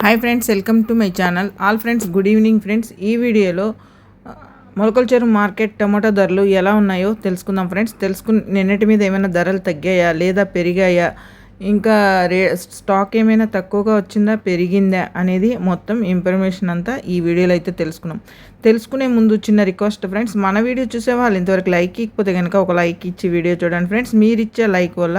Hi friends welcome to my channel all friends good evening friends ఈ వీడియోలో ఆ, మొలకల చెరువు మార్కెట్ టమాటో ధరలు ఎలా ఉన్నాయో తెలుసుకుందాం ఫ్రెండ్స్ తెలుసుకు నిన్నటి మీద ఏమైనా ధరలు తగ్గాయా లేదా పెరిగాయా ఇంకా రే స్టాక్ ఏమైనా తక్కువగా వచ్చిందా పెరిగిందా అనేది మొత్తం ఇన్ఫర్మేషన్ అంతా ఈ వీడియోలో అయితే తెలుసుకున్నాం. తెలుసుకునే ముందు చిన్న రిక్వెస్ట్ ఫ్రెండ్స్ మన వీడియో చూసే వాళ్ళు ఇంతవరకు లైక్ ఇకపోతే కనుక ఒక లైక్ ఇచ్చి వీడియో చూడండి ఫ్రెండ్స్ మీరు ఇచ్చే లైక్ వల్ల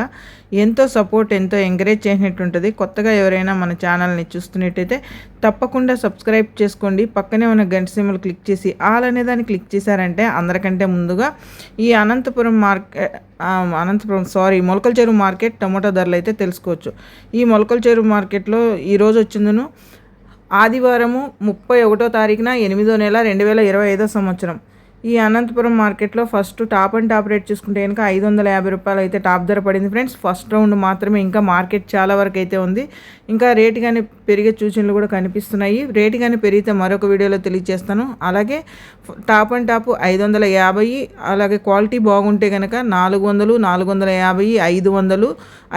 ఎంతో సపోర్ట్ ఎంతో ఎంకరేజ్ చేసినట్టు ఉంటుంది కొత్తగా ఎవరైనా మన ఛానల్ని చూస్తున్నట్టయితే తప్పకుండా సబ్స్క్రైబ్ చేసుకోండి. పక్కనే ఉన్న గంట సిమ్మలు క్లిక్ చేసి ఆల్ అనే దాన్ని క్లిక్ చేశారంటే అందరికంటే ముందుగా ఈ అనంతపురం మార్కెట్ అనంతపురం సారీ మొలకల చెరువు మార్కెట్ టమాటో ధరలు అయితే తెలుసుకోవచ్చు. ఈ మొలకల చెరువు మార్కెట్లో ఈరోజు వచ్చిందను ఆదివారము ముప్పై ఒకటో తారీఖున ఎనిమిదో నెల రెండు వేల ఇరవై ఐదో సంవత్సరం. ఈ అనంతపురం మార్కెట్లో first top and top rate చూసుకుంటే కనుక ఐదు వందల యాభై రూపాయలు అయితే టాప్ ధర పడింది ఫ్రెండ్స్. ఫస్ట్ రౌండ్ మాత్రమే ఇంకా మార్కెట్ చాలా వరకు అయితే ఉంది. ఇంకా రేటు కానీ పెరిగే సూచనలు కూడా కనిపిస్తున్నాయి. రేటు కానీ పెరిగితే మరొక వీడియోలో తెలియజేస్తాను. అలాగే టాప్ అండ్ టాప్ ఐదు వందల యాభై అలాగే క్వాలిటీ బాగుంటే కనుక నాలుగు వందలు నాలుగు వందల యాభై ఐదు వందలు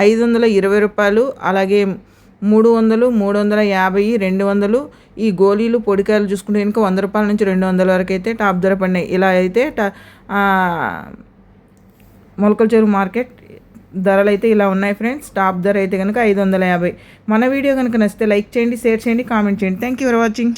ఐదు వందల ఇరవై రూపాయలు అలాగే మూడు వందలు మూడు వందల యాభై రెండు వందలు. ఈ గోళీలు పొడికాయలు చూసుకుంటే కనుక వంద రూపాయల నుంచి రెండు వందల వరకు అయితే టాప్ ధర పడినాయి. ఇలా అయితే టా మొలకల చెరువు మార్కెట్ ధరలు అయితే ఇలా ఉన్నాయి ఫ్రెండ్స్. టాప్ ధర అయితే కనుక ఐదు వందల యాభై. మన వీడియో కనుక నచ్చితే లైక్ చేయండి షేర్ చేయండి కామెంట్ చేయండి. Thank you for watching